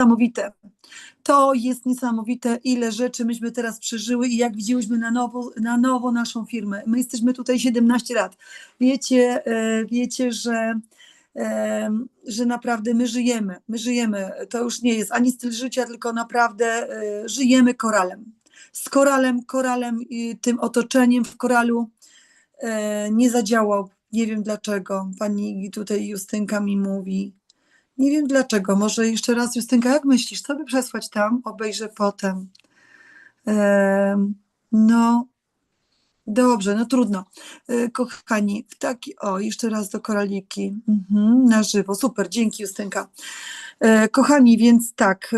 niesamowite. To jest niesamowite, ile rzeczy myśmy teraz przeżyły i jak widzieliśmy na nowo, na nowo naszą firmę. My jesteśmy tutaj 17 lat. Wiecie, e, wiecie, że, e, że naprawdę my żyjemy. My żyjemy. To już nie jest ani styl życia, tylko naprawdę e, żyjemy koralem. Z koralem, koralem i tym otoczeniem w koralu nie zadziałał. Nie wiem dlaczego. Pani tutaj Justynka mi mówi nie wiem dlaczego. Może jeszcze raz, Justynka, jak myślisz, co by przesłać tam? Obejrzę potem. no, dobrze, no trudno. E, kochani, w taki, o, jeszcze raz do koraliki. Mhm, na żywo. Super, dzięki Justynka. E, kochani, więc tak,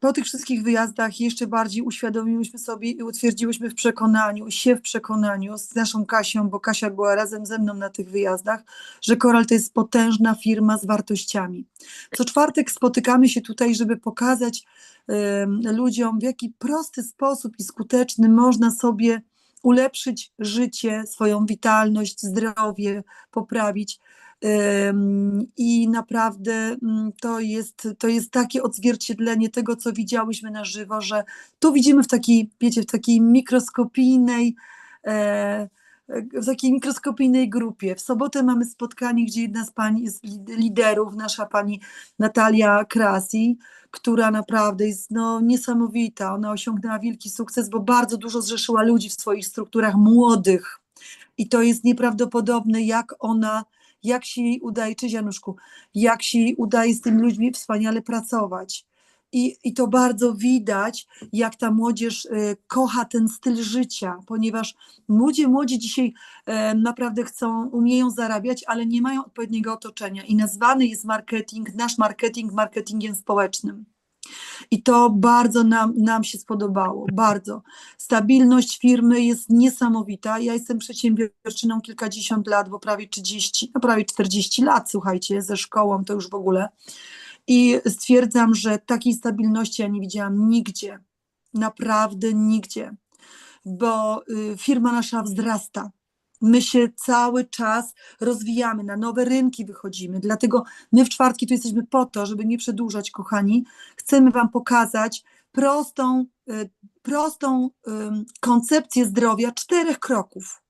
po tych wszystkich wyjazdach jeszcze bardziej uświadomiłyśmy sobie i utwierdziłyśmy w przekonaniu, się w przekonaniu z naszą Kasią, bo Kasia była razem ze mną na tych wyjazdach, że Koral to jest potężna firma z wartościami. Co czwartek spotykamy się tutaj, żeby pokazać ludziom, w jaki prosty sposób i skuteczny można sobie ulepszyć życie, swoją witalność, zdrowie, poprawić i naprawdę mm, to jest, to jest takie odzwierciedlenie tego, co widziałyśmy na żywo, że tu widzimy w takiej, wiecie, w takiej mikroskopijnej, e, w takiej mikroskopijnej grupie. W sobotę mamy spotkanie, gdzie jedna z pani z liderów, nasza pani Natalia Krasi, która naprawdę jest no, niesamowita. Ona osiągnęła wielki sukces, bo bardzo dużo zrzeszyła ludzi w swoich strukturach młodych. I to jest nieprawdopodobne, jak ona jak się jej udaje, czy Januszku, jak się jej udaje z tymi ludźmi wspaniale pracować. I, I to bardzo widać, jak ta młodzież y, kocha ten styl życia, ponieważ ludzie młodzi dzisiaj y, naprawdę chcą, umieją zarabiać, ale nie mają odpowiedniego otoczenia. I nazwany jest marketing, nasz marketing, marketingiem społecznym. I to bardzo nam, nam się spodobało, bardzo. Stabilność firmy jest niesamowita. Ja jestem przedsiębiorczyną kilkadziesiąt lat, bo prawie 30, no prawie 40 lat, słuchajcie, ze szkołą to już w ogóle. I stwierdzam, że takiej stabilności ja nie widziałam nigdzie, naprawdę nigdzie, bo y, firma nasza wzrasta my się cały czas rozwijamy, na nowe rynki wychodzimy. Dlatego my w czwartki tu jesteśmy po to, żeby nie przedłużać, kochani. Chcemy Wam pokazać prostą, y, prostą koncepcję zdrowia czterech kroków.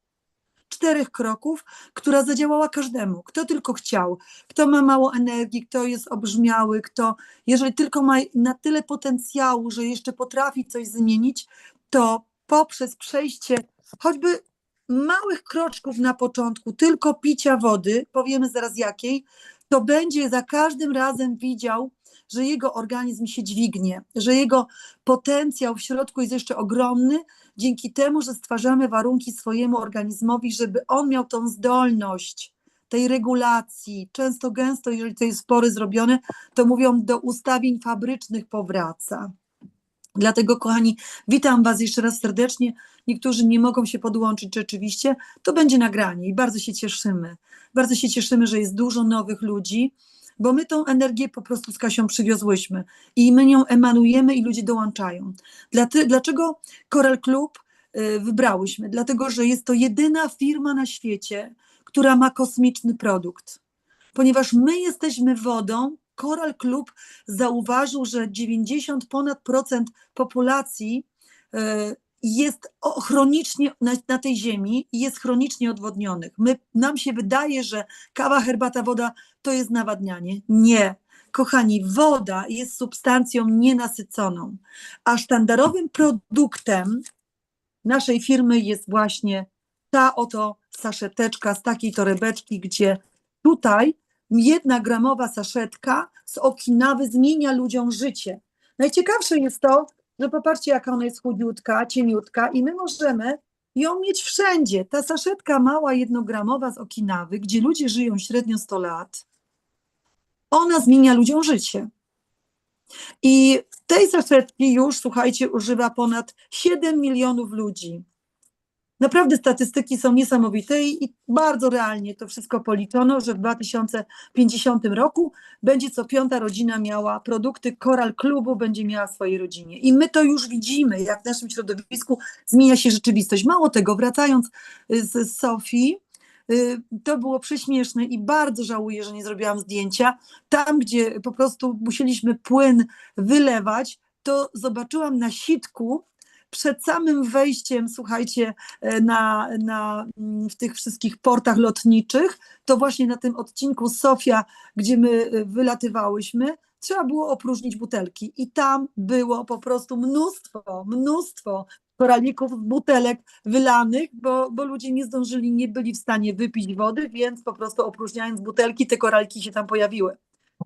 Czterech kroków, która zadziałała każdemu, kto tylko chciał, kto ma mało energii, kto jest obrzmiały, kto, jeżeli tylko ma na tyle potencjału, że jeszcze potrafi coś zmienić, to poprzez przejście choćby małych kroczków na początku, tylko picia wody, powiemy zaraz jakiej, to będzie za każdym razem widział, że jego organizm się dźwignie, że jego potencjał w środku jest jeszcze ogromny, dzięki temu, że stwarzamy warunki swojemu organizmowi, żeby on miał tą zdolność tej regulacji. Często, gęsto, jeżeli to jest spory zrobione, to mówią, do ustawień fabrycznych powraca. Dlatego, kochani, witam Was jeszcze raz serdecznie. Niektórzy nie mogą się podłączyć rzeczywiście. To będzie nagranie i bardzo się cieszymy. Bardzo się cieszymy, że jest dużo nowych ludzi, bo my tą energię po prostu z Kasią przywiozłyśmy i my nią emanujemy i ludzie dołączają. Dlaczego Coral Club y, wybrałyśmy? Dlatego, że jest to jedyna firma na świecie, która ma kosmiczny produkt. Ponieważ my jesteśmy wodą, Coral Club zauważył, że 90 ponad procent populacji e, jest chronicznie na, na, tej ziemi jest chronicznie odwodnionych. My, nam się wydaje, że kawa, herbata, woda to jest nawadnianie. Nie. Kochani, woda jest substancją nienasyconą, a sztandarowym produktem naszej firmy jest właśnie ta oto saszeteczka z takiej torebeczki, gdzie tutaj jedna gramowa saszetka z Okinawy zmienia ludziom życie. Najciekawsze jest to, że popatrzcie, jaka ona jest chudziutka, cieniutka i my możemy ją mieć wszędzie. Ta saszetka mała, jednogramowa z Okinawy, gdzie ludzie żyją średnio 100 lat, ona zmienia ludziom życie. I tej saszetki już, słuchajcie, używa ponad 7 milionów ludzi. Naprawdę statystyki są niesamowite i bardzo realnie to wszystko policzono, że w 2050 roku będzie co piąta rodzina miała produkty Coral Klubu, będzie miała w swojej rodzinie. I my to już widzimy, jak w naszym środowisku zmienia się rzeczywistość. Mało tego, wracając z Sofii, y, to było prześmieszne i bardzo żałuję, że nie zrobiłam zdjęcia. Tam, gdzie po prostu musieliśmy płyn wylewać, to zobaczyłam na sitku przed samym wejściem, słuchajcie, e, na, na, mm, w tych wszystkich portach lotniczych, to właśnie na tym odcinku Sofia, gdzie my e, wylatywałyśmy, trzeba było opróżnić butelki i tam było po prostu mnóstwo, mnóstwo koralików butelek wylanych, bo, bo ludzie nie zdążyli, nie byli w stanie wypić wody, więc po prostu opróżniając butelki, te koralki się tam pojawiły.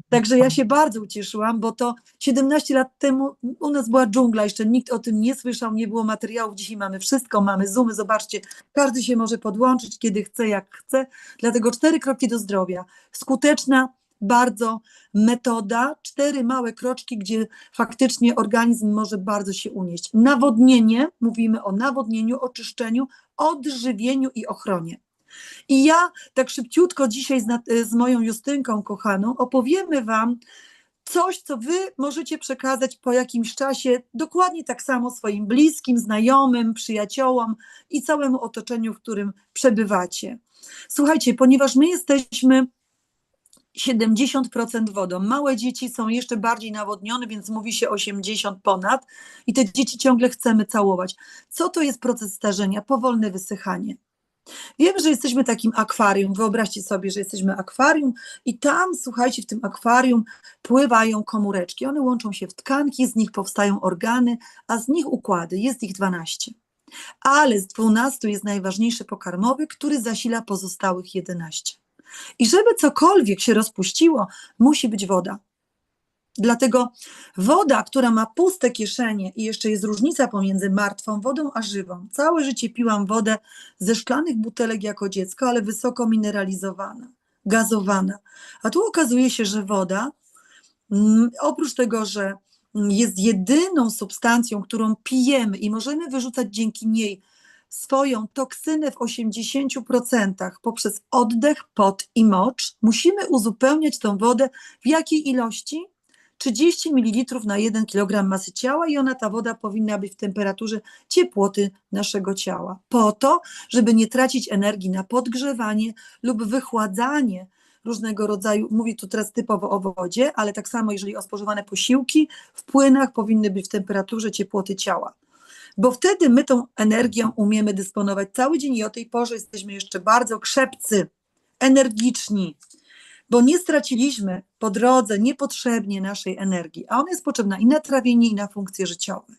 Także ja się bardzo ucieszyłam, bo to 17 lat temu u nas była dżungla, jeszcze nikt o tym nie słyszał, nie było materiałów. Dzisiaj mamy wszystko, mamy Zoomy, zobaczcie, każdy się może podłączyć, kiedy chce, jak chce. Dlatego cztery kroki do zdrowia. Skuteczna bardzo metoda, cztery małe kroczki, gdzie faktycznie organizm może bardzo się unieść. Nawodnienie, mówimy o nawodnieniu, oczyszczeniu, odżywieniu i ochronie. I ja tak szybciutko dzisiaj z, z moją Justynką kochaną opowiemy Wam coś, co Wy możecie przekazać po jakimś czasie, dokładnie tak samo swoim bliskim, znajomym, przyjaciołom i całemu otoczeniu, w którym przebywacie. Słuchajcie, ponieważ my jesteśmy 70% wodą. Małe dzieci są jeszcze bardziej nawodnione, więc mówi się 80 ponad i te dzieci ciągle chcemy całować. Co to jest proces starzenia? Powolne wysychanie. Wiemy, że jesteśmy takim akwarium. Wyobraźcie sobie, że jesteśmy akwarium i tam, słuchajcie, w tym akwarium pływają komóreczki. One łączą się w tkanki, z nich powstają organy, a z nich układy. Jest ich 12. Ale z 12 jest najważniejszy pokarmowy, który zasila pozostałych 11. I żeby cokolwiek się rozpuściło, musi być woda. Dlatego woda, która ma puste kieszenie i jeszcze jest różnica pomiędzy martwą wodą a żywą. Całe życie piłam wodę ze szklanych butelek jako dziecko, ale wysoko mineralizowana, gazowana. A tu okazuje się, że woda, mm, oprócz tego, że jest jedyną substancją, którą pijemy i możemy wyrzucać dzięki niej swoją toksynę w 80% poprzez oddech, pot i mocz, musimy uzupełniać tą wodę w jakiej ilości? 30 ml na 1 kg masy ciała i ona, ta woda powinna być w temperaturze ciepłoty naszego ciała. Po to, żeby nie tracić energii na podgrzewanie lub wychładzanie różnego rodzaju, mówię tu teraz typowo o wodzie, ale tak samo jeżeli o spożywane posiłki w płynach powinny być w temperaturze ciepłoty ciała. Bo wtedy my tą energią umiemy dysponować cały dzień i o tej porze jesteśmy jeszcze bardzo krzepcy, energiczni, bo nie straciliśmy po drodze niepotrzebnie naszej energii, a ona jest potrzebna i na trawienie, i na funkcje życiowe.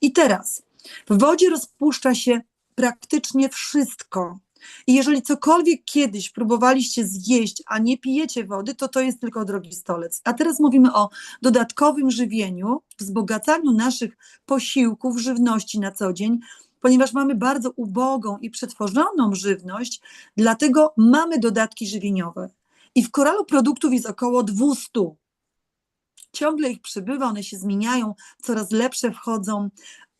I teraz w wodzie rozpuszcza się praktycznie wszystko. I jeżeli cokolwiek kiedyś próbowaliście zjeść, a nie pijecie wody, to to jest tylko drogi stolec. A teraz mówimy o dodatkowym żywieniu, wzbogacaniu naszych posiłków, żywności na co dzień, ponieważ mamy bardzo ubogą i przetworzoną żywność, dlatego mamy dodatki żywieniowe. I w koralu produktów jest około 200. Ciągle ich przybywa, one się zmieniają, coraz lepsze wchodzą.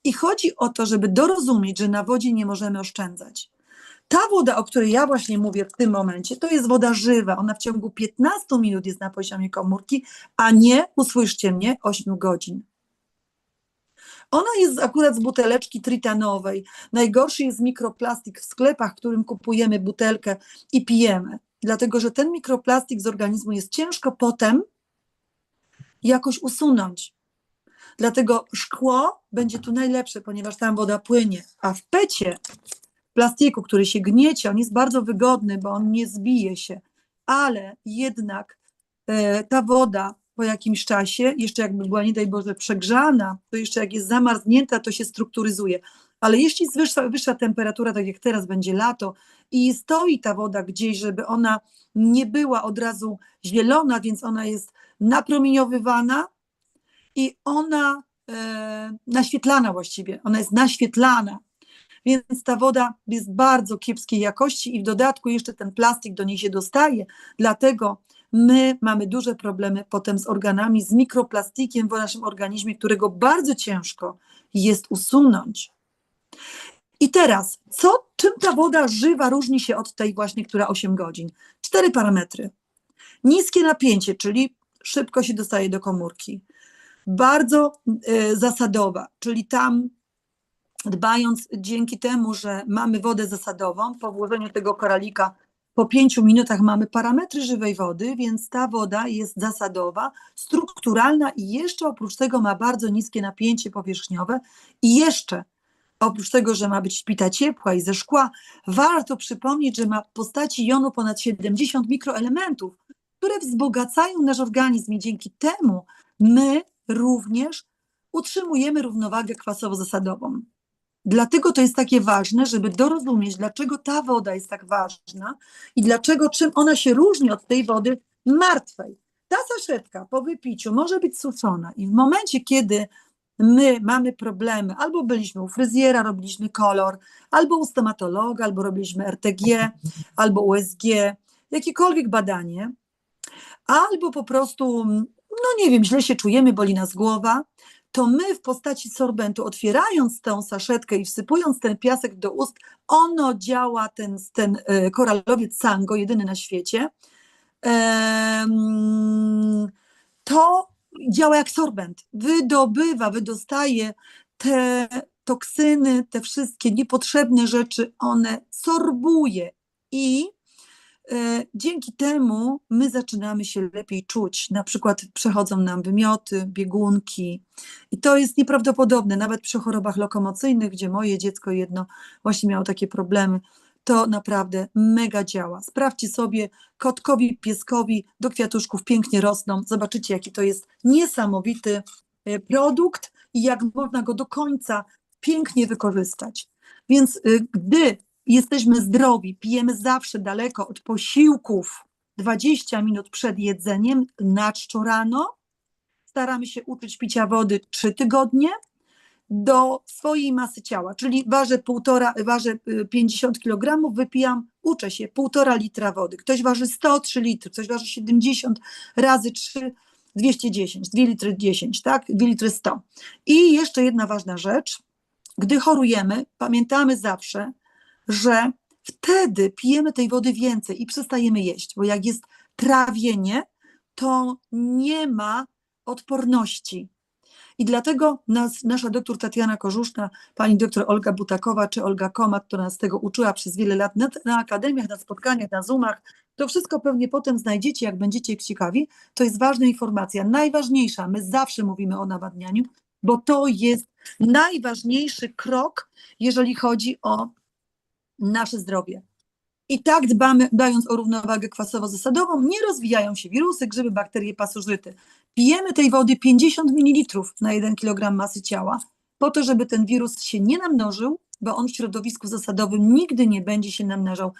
I chodzi o to, żeby dorozumieć, że na wodzie nie możemy oszczędzać. Ta woda, o której ja właśnie mówię w tym momencie, to jest woda żywa. Ona w ciągu 15 minut jest na poziomie komórki, a nie, usłyszcie mnie, 8 godzin. Ona jest akurat z buteleczki tritanowej. Najgorszy jest mikroplastik w sklepach, w którym kupujemy butelkę i pijemy dlatego że ten mikroplastik z organizmu jest ciężko potem jakoś usunąć. Dlatego szkło będzie tu najlepsze, ponieważ tam woda płynie, a w pecie, plastiku, który się gniecie, on jest bardzo wygodny, bo on nie zbije się, ale jednak e, ta woda po jakimś czasie, jeszcze jakby była nie daj Boże przegrzana, to jeszcze jak jest zamarznięta, to się strukturyzuje. Ale jeśli jest wyższa, wyższa temperatura, tak jak teraz będzie lato, i stoi ta woda gdzieś, żeby ona nie była od razu zielona, więc ona jest napromieniowywana i ona e, naświetlana właściwie, ona jest naświetlana. Więc ta woda jest bardzo kiepskiej jakości i w dodatku jeszcze ten plastik do niej się dostaje, dlatego my mamy duże problemy potem z organami, z mikroplastikiem w naszym organizmie, którego bardzo ciężko jest usunąć. I teraz, co, czym ta woda żywa różni się od tej właśnie, która 8 godzin? Cztery parametry. Niskie napięcie, czyli szybko się dostaje do komórki. Bardzo y, zasadowa, czyli tam dbając dzięki temu, że mamy wodę zasadową, po włożeniu tego koralika po pięciu minutach mamy parametry żywej wody, więc ta woda jest zasadowa, strukturalna i jeszcze oprócz tego ma bardzo niskie napięcie powierzchniowe i jeszcze oprócz tego, że ma być pita ciepła i ze szkła, warto przypomnieć, że ma w postaci jonu ponad 70 mikroelementów, które wzbogacają nasz organizm i dzięki temu my również utrzymujemy równowagę kwasowo-zasadową. Dlatego to jest takie ważne, żeby dorozumieć, dlaczego ta woda jest tak ważna i dlaczego, czym ona się różni od tej wody martwej. Ta saszetka po wypiciu może być suszona i w momencie, kiedy my mamy problemy, albo byliśmy u fryzjera, robiliśmy kolor, albo u stomatologa, albo robiliśmy RTG, albo USG, jakiekolwiek badanie, albo po prostu, no nie wiem, źle się czujemy, boli nas głowa, to my w postaci sorbentu, otwierając tę saszetkę i wsypując ten piasek do ust, ono działa, ten, ten e, koralowiec sango, jedyny na świecie, to działa jak sorbent. Wydobywa, wydostaje te toksyny, te wszystkie niepotrzebne rzeczy, one sorbuje i E, dzięki temu my zaczynamy się lepiej czuć. Na przykład przechodzą nam wymioty, biegunki. I to jest nieprawdopodobne, nawet przy chorobach lokomocyjnych, gdzie moje dziecko jedno właśnie miało takie problemy. To naprawdę mega działa. Sprawdźcie sobie, kotkowi, pieskowi do kwiatuszków pięknie rosną. Zobaczycie, jaki to jest niesamowity e, produkt i jak można go do końca pięknie wykorzystać. Więc y, gdy jesteśmy zdrowi, pijemy zawsze daleko od posiłków 20 minut przed jedzeniem, na czczo rano. Staramy się uczyć picia wody 3 tygodnie do swojej masy ciała, czyli ważę, półtora, ważę 50 kg, wypijam, uczę się, półtora litra wody. Ktoś waży 103 litry, ktoś waży 70 razy 3, 210, 2 litry 10, tak? 2 litry 100. I jeszcze jedna ważna rzecz, gdy chorujemy, pamiętamy zawsze, że wtedy pijemy tej wody więcej i przestajemy jeść, bo jak jest trawienie, to nie ma odporności. I dlatego nas, nasza doktor Tatiana Korzuszna, pani doktor Olga Butakowa czy Olga Komat, która nas tego uczyła przez wiele lat na, na akademiach, na spotkaniach, na Zoomach, to wszystko pewnie potem znajdziecie, jak będziecie ciekawi. To jest ważna informacja, najważniejsza. My zawsze mówimy o nawadnianiu, bo to jest najważniejszy krok, jeżeli chodzi o nasze zdrowie. I tak dbamy, dbając o równowagę kwasowo-zasadową, nie rozwijają się wirusy, grzyby, bakterie, pasożyty. Pijemy tej wody 50 ml na 1 kg masy ciała, po to, żeby ten wirus się nie namnożył, bo on w środowisku zasadowym nigdy nie będzie się namnażał.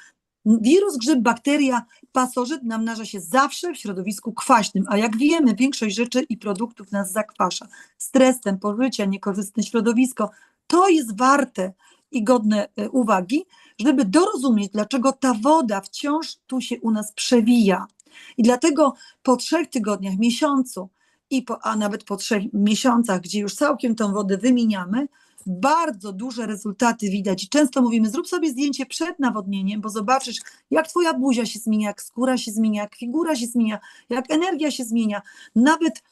Wirus, grzyb, bakteria, pasożyt namnaża się zawsze w środowisku kwaśnym, a jak wiemy, większość rzeczy i produktów nas zakwasza. Stres, tempo życia, niekorzystne środowisko, to jest warte i godne e, uwagi, żeby dorozumieć, dlaczego ta woda wciąż tu się u nas przewija. I dlatego po trzech tygodniach, miesiącu, i po, a nawet po trzech miesiącach, gdzie już całkiem tą wodę wymieniamy, bardzo duże rezultaty widać. I często mówimy, zrób sobie zdjęcie przed nawodnieniem, bo zobaczysz, jak twoja buzia się zmienia, jak skóra się zmienia, jak figura się zmienia, jak energia się zmienia. Nawet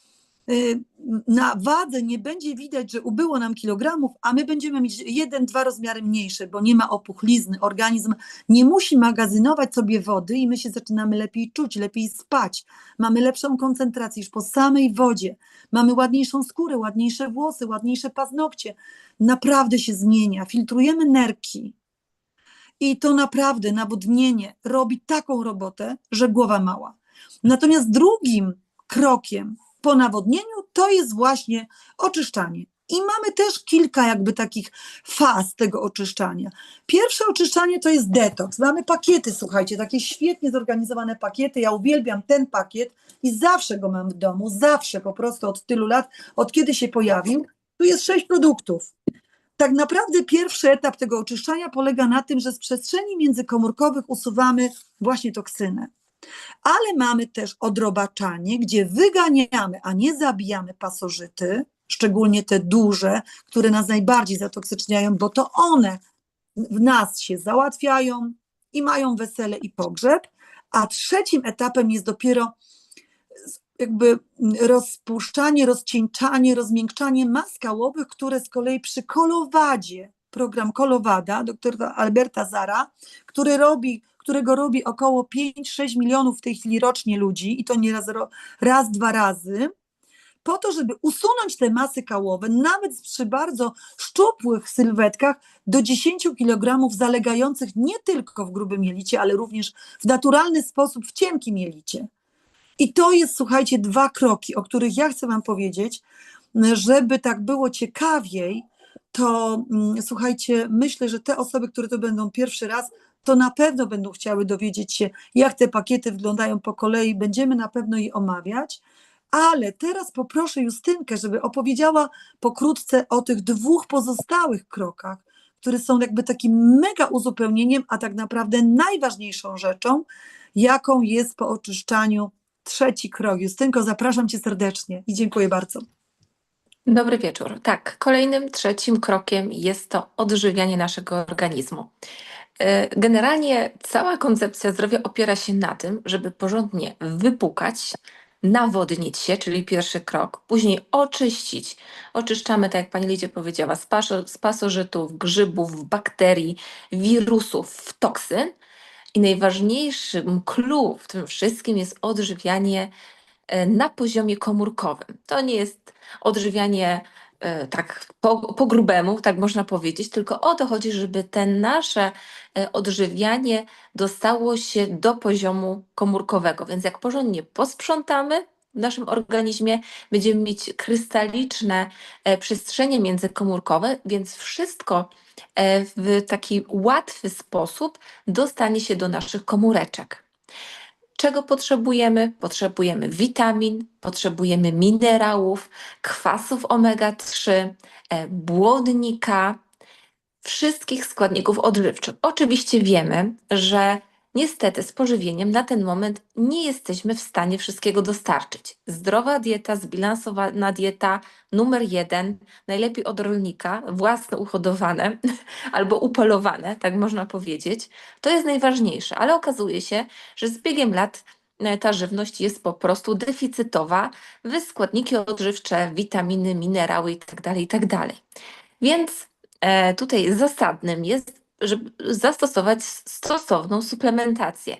na wadze nie będzie widać, że ubyło nam kilogramów, a my będziemy mieć jeden, dwa rozmiary mniejsze, bo nie ma opuchlizny. Organizm nie musi magazynować sobie wody i my się zaczynamy lepiej czuć, lepiej spać. Mamy lepszą koncentrację już po samej wodzie. Mamy ładniejszą skórę, ładniejsze włosy, ładniejsze paznokcie. Naprawdę się zmienia. Filtrujemy nerki. I to naprawdę nawodnienie robi taką robotę, że głowa mała. Natomiast drugim krokiem po nawodnieniu, to jest właśnie oczyszczanie. I mamy też kilka jakby takich faz tego oczyszczania. Pierwsze oczyszczanie to jest detoks. Mamy pakiety, słuchajcie, takie świetnie zorganizowane pakiety. Ja uwielbiam ten pakiet i zawsze go mam w domu, zawsze po prostu od tylu lat, od kiedy się pojawił. Tu jest sześć produktów. Tak naprawdę pierwszy etap tego oczyszczania polega na tym, że z przestrzeni międzykomórkowych usuwamy właśnie toksynę ale mamy też odrobaczanie, gdzie wyganiamy, a nie zabijamy pasożyty, szczególnie te duże, które nas najbardziej zatoksyczniają, bo to one w nas się załatwiają i mają wesele i pogrzeb, a trzecim etapem jest dopiero jakby rozpuszczanie, rozcieńczanie, rozmiękczanie mas skałowych, które z kolei przy kolowadzie, program kolowada doktora Alberta Zara, który robi którego robi około 5-6 milionów w tej chwili rocznie ludzi i to nie raz, ro- raz dwa razy, po to, żeby usunąć te masy kałowe, nawet przy bardzo szczupłych sylwetkach, do 10 kg zalegających nie tylko w grubym jelicie, ale również w naturalny sposób w cienkim jelicie. I to jest, słuchajcie, dwa kroki, o których ja chcę Wam powiedzieć, żeby tak było ciekawiej, to mm, słuchajcie, myślę, że te osoby, które to będą pierwszy raz, to na pewno będą chciały dowiedzieć się, jak te pakiety wyglądają po kolei. Będziemy na pewno je omawiać. Ale teraz poproszę Justynkę, żeby opowiedziała pokrótce o tych dwóch pozostałych krokach, które są jakby takim mega uzupełnieniem, a tak naprawdę najważniejszą rzeczą, jaką jest po oczyszczaniu trzeci krok. Justynko, zapraszam Cię serdecznie i dziękuję bardzo. Dobry wieczór. Tak, kolejnym trzecim krokiem jest to odżywianie naszego organizmu. E, Generalnie cała koncepcja zdrowia opiera się na tym, żeby porządnie wypukać, nawodnić się, czyli pierwszy krok, później oczyścić. Oczyszczamy, tak jak pani Lidia powiedziała, z, z pasożytów, grzybów, bakterii, wirusów, toksyn. I najważniejszym clue w tym wszystkim jest odżywianie e, na poziomie komórkowym. To nie jest odżywianie tak po, po grubemu, tak można powiedzieć, tylko o to chodzi, żeby te nasze e, odżywianie dostało się do poziomu komórkowego. Więc jak porządnie posprzątamy w naszym organizmie, będziemy mieć krystaliczne e, przestrzenie międzykomórkowe, więc wszystko e, w taki łatwy sposób dostanie się do naszych komóreczek. Czego potrzebujemy? Potrzebujemy witamin, potrzebujemy minerałów, kwasów omega-3, e, błonnika, wszystkich składników odżywczych. Oczywiście wiemy, że niestety z pożywieniem na ten moment nie jesteśmy w stanie wszystkiego dostarczyć. Zdrowa dieta, zbilansowana dieta numer jeden, najlepiej od rolnika, własne uhodowane albo upolowane, tak można powiedzieć, to jest najważniejsze, ale okazuje się, że z biegiem lat e, ta żywność jest po prostu deficytowa w składniki odżywcze, witaminy, minerały itd. itd. Więc e, tutaj zasadnym jest, żeby zastosować stosowną suplementację.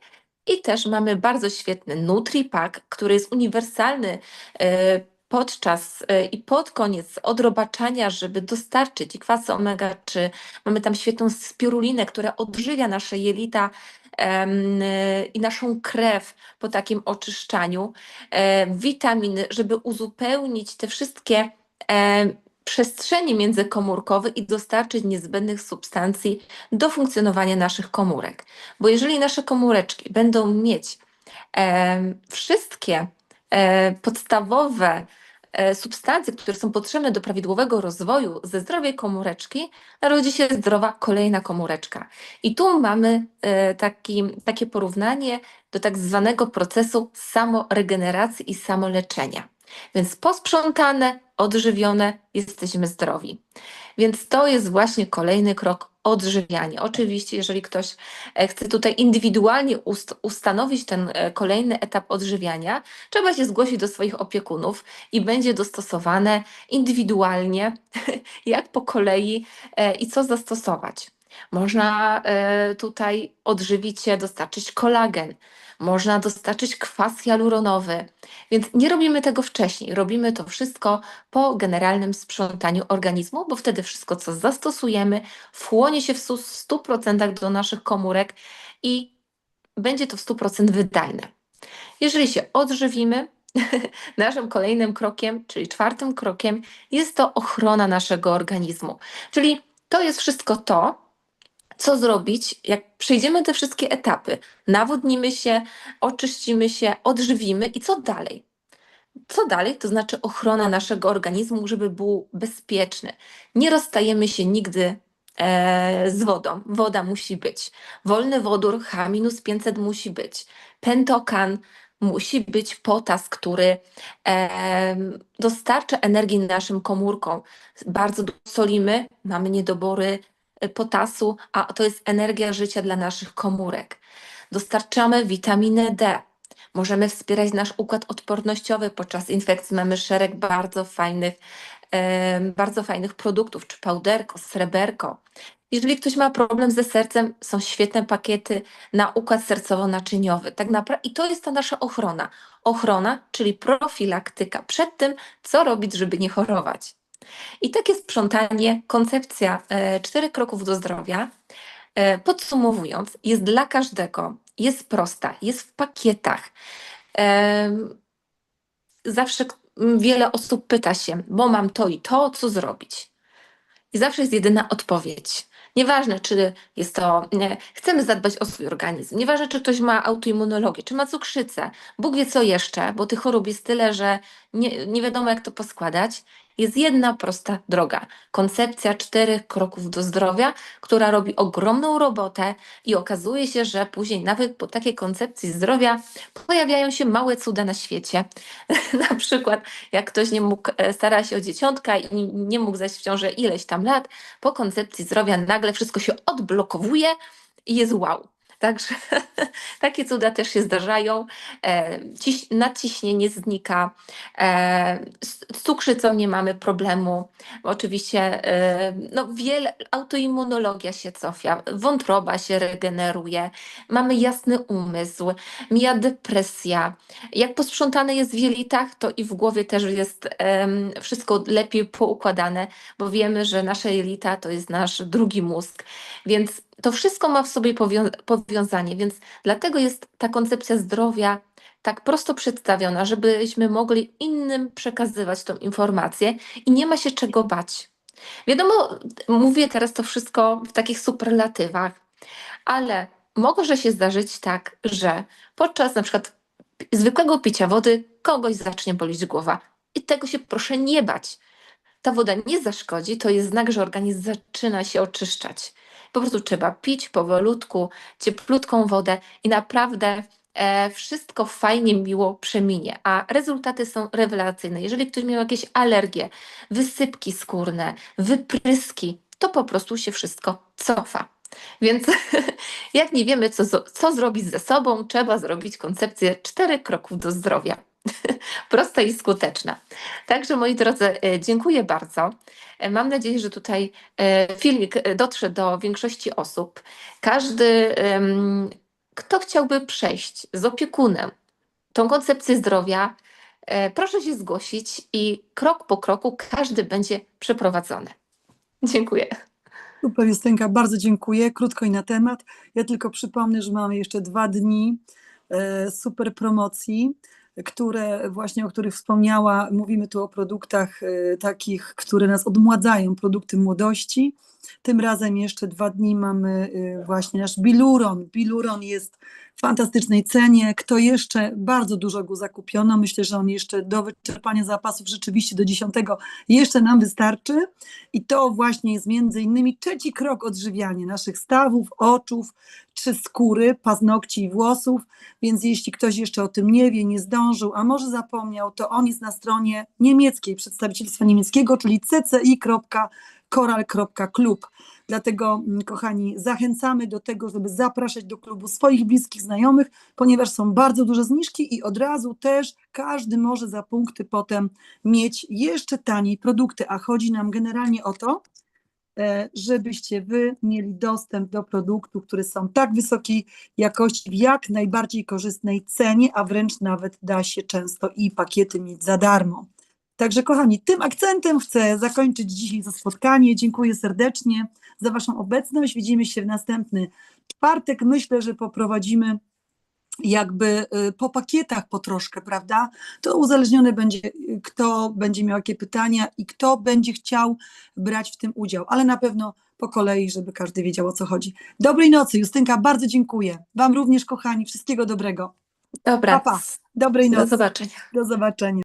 I też mamy bardzo świetny NutriPack, który jest uniwersalny e, podczas e, i pod koniec odrobaczania, żeby dostarczyć kwasy omega-3. Mamy tam świetną spirulinę, która odżywia nasze jelita i naszą krew po takim oczyszczaniu. E, witaminy, żeby uzupełnić te wszystkie przestrzenie międzykomórkowe i dostarczyć niezbędnych substancji do funkcjonowania naszych komórek. Bo jeżeli nasze komóreczki będą mieć e, wszystkie e, podstawowe e, substancje, które są potrzebne do prawidłowego rozwoju ze zdrowej komóreczki, narodzi się zdrowa kolejna komóreczka. I tu mamy e, taki, takie porównanie do tak zwanego procesu samoregeneracji i samoleczenia. Więc posprzątane, odżywione, jesteśmy zdrowi. Więc to jest właśnie kolejny krok odżywianie. Oczywiście, jeżeli ktoś e, chce tutaj indywidualnie ust ustanowić ten e, kolejny etap odżywiania, trzeba się zgłosić do swoich opiekunów i będzie dostosowane indywidualnie, jak po kolei e, i co zastosować. Można tutaj odżywić się, dostarczyć kolagen, można dostarczyć kwas hialuronowy, więc nie robimy tego wcześniej. Robimy to wszystko po generalnym sprzątaniu organizmu, bo wtedy wszystko, co zastosujemy, wchłonie się w 100% do naszych komórek i będzie to w 100% wydajne. Jeżeli się odżywimy, naszym kolejnym krokiem, czyli czwartym krokiem, jest to ochrona naszego organizmu. Czyli to jest wszystko to, co zrobić, jak przejdziemy te wszystkie etapy, nawodnimy się, oczyścimy się, odżywimy i co dalej? Co dalej? To znaczy ochrona naszego organizmu, żeby był bezpieczny. Nie rozstajemy się nigdy e, z wodą. Woda musi być. Wolny wodór H-500 musi być. Pentokan musi być potas, który e, dostarcza energii naszym komórkom. Bardzo solimy, mamy niedobory potasu, a to jest energia życia dla naszych komórek. Dostarczamy witaminę D. Możemy wspierać nasz układ odpornościowy podczas infekcji. Mamy szereg bardzo fajnych, bardzo fajnych produktów, czy powderko, sreberko. Jeżeli ktoś ma problem ze sercem, są świetne pakiety na układ sercowo-naczyniowy. Tak naprawdę, I to jest ta nasza ochrona. Ochrona, czyli profilaktyka przed tym, co robić, żeby nie chorować. I takie sprzątanie, koncepcja e, cztery kroków do zdrowia, e, podsumowując, jest dla każdego, jest prosta, jest w pakietach. Em, Zawsze wiele osób pyta się, bo mam to i to, co zrobić? I zawsze jest jedyna odpowiedź. Nieważne, czy jest to, nie, chcemy zadbać o swój organizm, nieważne, czy ktoś ma autoimmunologię, czy ma cukrzycę, Bóg wie co jeszcze, bo tych chorób jest tyle, że nie, nie wiadomo jak to poskładać. Jest jedna prosta droga. Koncepcja czterech kroków do zdrowia, która robi ogromną robotę i okazuje się, że później nawet po takiej koncepcji zdrowia pojawiają się małe cuda na świecie. na przykład jak ktoś nie mógł, e, stara się o dzieciątka i nie- mógł zaś w ciąży ileś tam lat, po koncepcji zdrowia nagle wszystko się odblokowuje i jest wow. Także takie cuda też się zdarzają. E, ciś, nadciśnienie znika, e, z, cukrzycą nie mamy problemu. Oczywiście e, no wiele, autoimmunologia się cofia, wątroba się regeneruje, mamy jasny umysł, mija depresja. Jak posprzątane jest w jelitach, to i w głowie też jest wszystko lepiej poukładane, bo wiemy, że nasze jelita to jest nasz drugi mózg, więc to wszystko ma w sobie powią- powiązanie, więc dlatego jest ta koncepcja zdrowia tak prosto przedstawiona, żebyśmy mogli innym przekazywać tą informację i nie ma się czego bać. Wiadomo, mówię teraz to wszystko w takich superlatywach, ale może się zdarzyć tak, że podczas na przykład zwykłego picia wody kogoś zacznie bolić głowa. I tego się proszę nie bać. Ta woda nie zaszkodzi, to jest znak, że organizm zaczyna się oczyszczać. Po prostu trzeba pić powolutku, cieplutką wodę i naprawdę e, wszystko fajnie, miło przeminie. A rezultaty są rewelacyjne. Jeżeli ktoś miał jakieś alergie, wysypki skórne, wypryski, to po prostu się wszystko cofa. Więc jak nie wiemy, co, co zrobić ze sobą, trzeba zrobić koncepcję czterech kroków do zdrowia. Prosta i skuteczna. Także moi drodzy, e, dziękuję bardzo. E, Mam nadzieję, że tutaj e, filmik dotrze do większości osób. Każdy, kto chciałby przejść z opiekunem tą koncepcję zdrowia, proszę się zgłosić i krok po kroku każdy będzie przeprowadzony. Dziękuję. Super, Justynka, bardzo dziękuję. Krótko i na temat. Ja tylko przypomnę, że mamy jeszcze dwa dni super promocji, które właśnie, o których wspomniała. Mówimy tu o produktach e, takich, które nas odmładzają, produkty młodości. Tym razem jeszcze dwa dni mamy e, właśnie nasz Biluron. Biluron jest fantastycznej cenie. Kto jeszcze, bardzo dużo go zakupiono. Myślę, że on jeszcze do wyczerpania zapasów rzeczywiście do 10 jeszcze nam wystarczy. I to właśnie jest między innymi trzeci krok odżywiania naszych stawów, oczów czy skóry, paznokci i włosów. Więc jeśli ktoś jeszcze o tym nie wie, nie zdążył, a może zapomniał, to on jest na stronie niemieckiej, przedstawicielstwa niemieckiego, czyli cci.koral.klub. Dlatego, mm, kochani, zachęcamy do tego, żeby zapraszać do klubu swoich bliskich znajomych, ponieważ są bardzo duże zniżki i od razu też każdy może za punkty potem mieć jeszcze taniej produkty, a chodzi nam generalnie o to, e, żebyście wy mieli dostęp do produktów, które są tak wysokiej jakości, w jak najbardziej korzystnej cenie, a wręcz nawet da się często i pakiety mieć za darmo. Także kochani, tym akcentem chcę zakończyć dzisiaj to spotkanie. Dziękuję serdecznie za Waszą obecność. Widzimy się w następny czwartek. Myślę, że poprowadzimy jakby y, po pakietach po troszkę, prawda? To uzależnione będzie, y, kto będzie miał jakie pytania i kto będzie chciał brać w tym udział, ale na pewno po kolei, żeby każdy wiedział o co chodzi. Dobrej nocy, Justynka, bardzo dziękuję. Wam również, kochani, wszystkiego dobrego. Dobra, Pa, pa. Dobrej do nocy, zobaczenia. do zobaczenia.